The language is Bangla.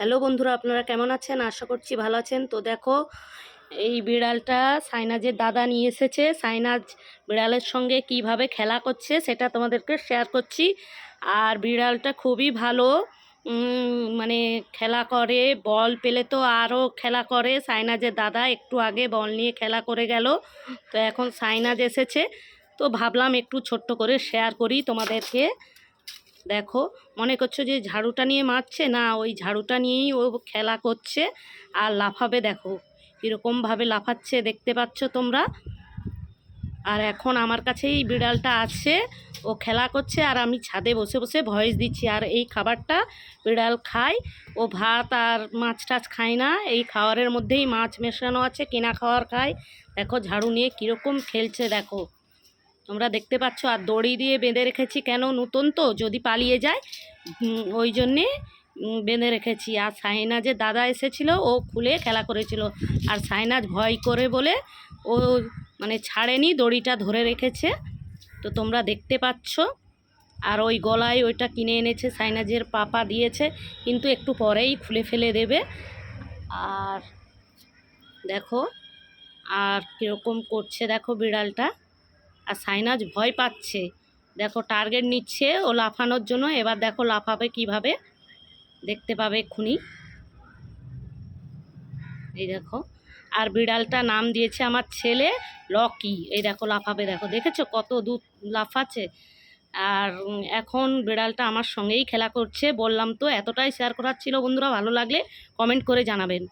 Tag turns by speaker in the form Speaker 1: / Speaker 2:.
Speaker 1: হ্যালো বন্ধুরা, আপনারা কেমন আছেন? আশা করছি ভালো আছেন। তো দেখো, এই বিড়ালটা সাইনাজের দাদা নিয়ে এসেছে। সাইনাজ বিড়ালের সঙ্গে কীভাবে খেলা করছে সেটা তোমাদেরকে শেয়ার করছি। আর বিড়ালটা খুবই ভালো। মানে খেলা করে, বল পেলে তো আরও খেলা করে। সাইনাজের দাদা একটু আগে বল নিয়ে খেলা করে গেল। তো এখন সাইনাজ এসেছে। তো ভাবলাম একটু ছোট্ট করে শেয়ার করি তোমাদেরকে। দেখো, মনে করছ যে ঝাড়ুটা নিয়ে মারছে? না, ওই ঝাড়ুটা নিয়েই ও খেলা করছে আর লাফাবে দেখো কীরকমভাবে লাফাচ্ছে দেখতে পাচ্ছ তোমরা? আর এখন আমার কাছেই বিড়ালটা আছে, ও খেলা করছে আর আমি ছাদে বসে বসে ভয়েস দিচ্ছি, আর এই খাবারটা বিড়াল খায়, ও ভাত আর মাছ টাছ খায় না, এই খাওয়ারের মধ্যেই মাছ মেশানো আছে, কেনা খাওয়ার খায়। দেখো, ঝাড়ু নিয়ে কীরকম খেলছে দেখো। তোমরা দেখতে পাচ্ছ, আর দড়ি দিয়ে বেঁধে রেখেছি কেন? নতুন তো, যদি পালিয়ে যায় ওই জন্যে বেঁধে রেখেছি। আর সাইনাজের দাদা এসেছিল, ও খুলে খেলা করেছিল। আর সাইনাজ ভয় করে বলে, ও মানে ছাড়েনি, দড়িটা ধরে রেখেছে। তো তোমরা দেখতে পাচ্ছ, আর ওই গলায় ওইটা কিনে এনেছে সাইনাজের পাপা দিয়েছে, কিন্তু একটু পরেই খুলে ফেলে দেবে। আর দেখো, আর কীরকম করছে, দেখো বিড়ালটা। আর সাইনাজ ভয় পাচ্ছে। দেখো টার্গেট নিচ্ছে ও লাফানোর জন্য। এবার দেখো লাফাবে কীভাবে? দেখতে পাবে এক্ষুনি। এই দেখো। আর বিড়ালটা নাম দিয়েছে আমার ছেলে লকি এই দেখো লাফাবে, দেখো। দেখেছ কত দূর লাফাচ্ছে? আর এখন বিড়ালটা আমার সঙ্গেই খেলা করছে। বললাম তো এতটাই শেয়ার করার ছিল বন্ধুরা। ভালো লাগলে কমেন্ট করে জানাবেন।